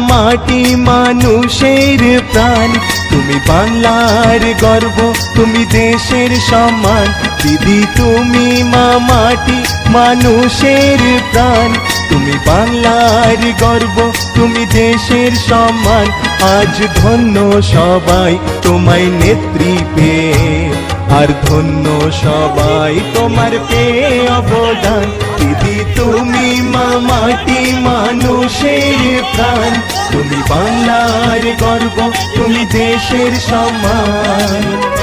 মাটি মানুষের প্রাণ। তুমি বাংলার গর্ব, তুমি দেশের সম্মান। দিদি, তুমি মা মাটি মানুষের প্রাণ। তুমি বাংলার গর্ব, তুমি দেশের সম্মান। আজ ধন্য সবাই তোমায় নেত্রী পেয়ে। আর ধন্য সবাই তোমার পেয়ে অবদান। তুমি মা মাটি মানুষের প্রাণ। তুমি বাংলার গর্ব তুমি দেশের সম্মান।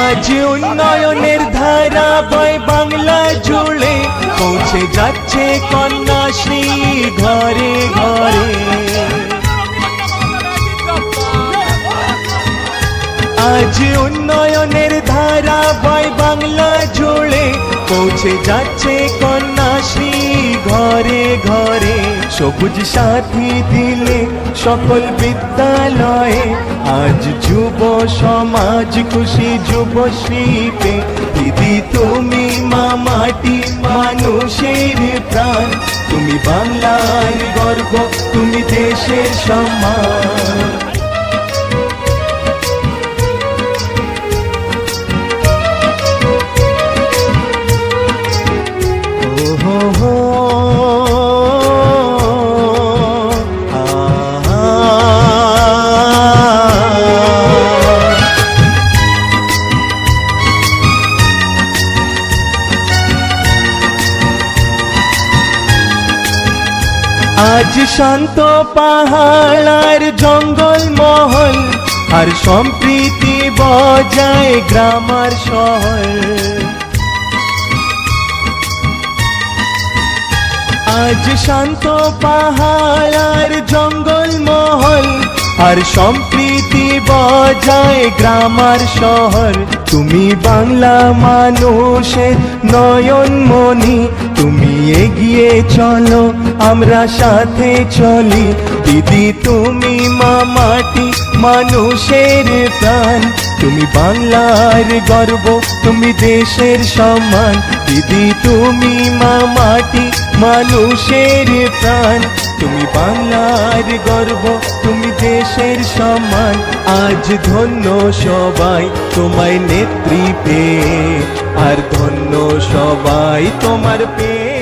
আজ উন্নয়নের ধারা বয় বাংলা জুড়ে পৌঁছে যাচ্ছে কন্যাশ্রী ঘরে ঘরে। আজ উন্নয়নের ধারা বয় বাংলা জুড়ে পৌঁছে যাচ্ছে কন্যাশ্রী ঘরে ঘরে। সবুজ সাথী দিলে সকল বিদ্যালয়ে আজ যুব সমাজ খুশি যুবশ্রীতে দিদি তুমি মা মাটি মানুষের প্রাণ। তুমি বাংলার গর্ব, তুমি দেশের সম্মান। আজ শান্ত পাহাড় আর জঙ্গল মহল, আর সম্প্রীতি বজায় গ্রামার শহর আজ শান্ত পাহাড় আর জঙ্গল মহল, আর সম্প্রীতি বজায় গ্রাম আর শহর তুমি বাংলা মানুষের নয়ন মনি তুমি এগিয়ে চলো, আমরা সাথে চলি। দিদি, তুমি মা মাটি, মানুষের প্রাণ। তুমি বাংলার গর্ব, তুমি দেশের সম্মান। দিদি, তুমি মা মাটি, মানুষের প্রাণ। তুমি বাংলার গর্ব, তুমি দেশের সম্মান। আজ ধন্য সবাই তোমায় নেত্রী পেয়ে আর ধন্য সবাই তোমার পেয়ে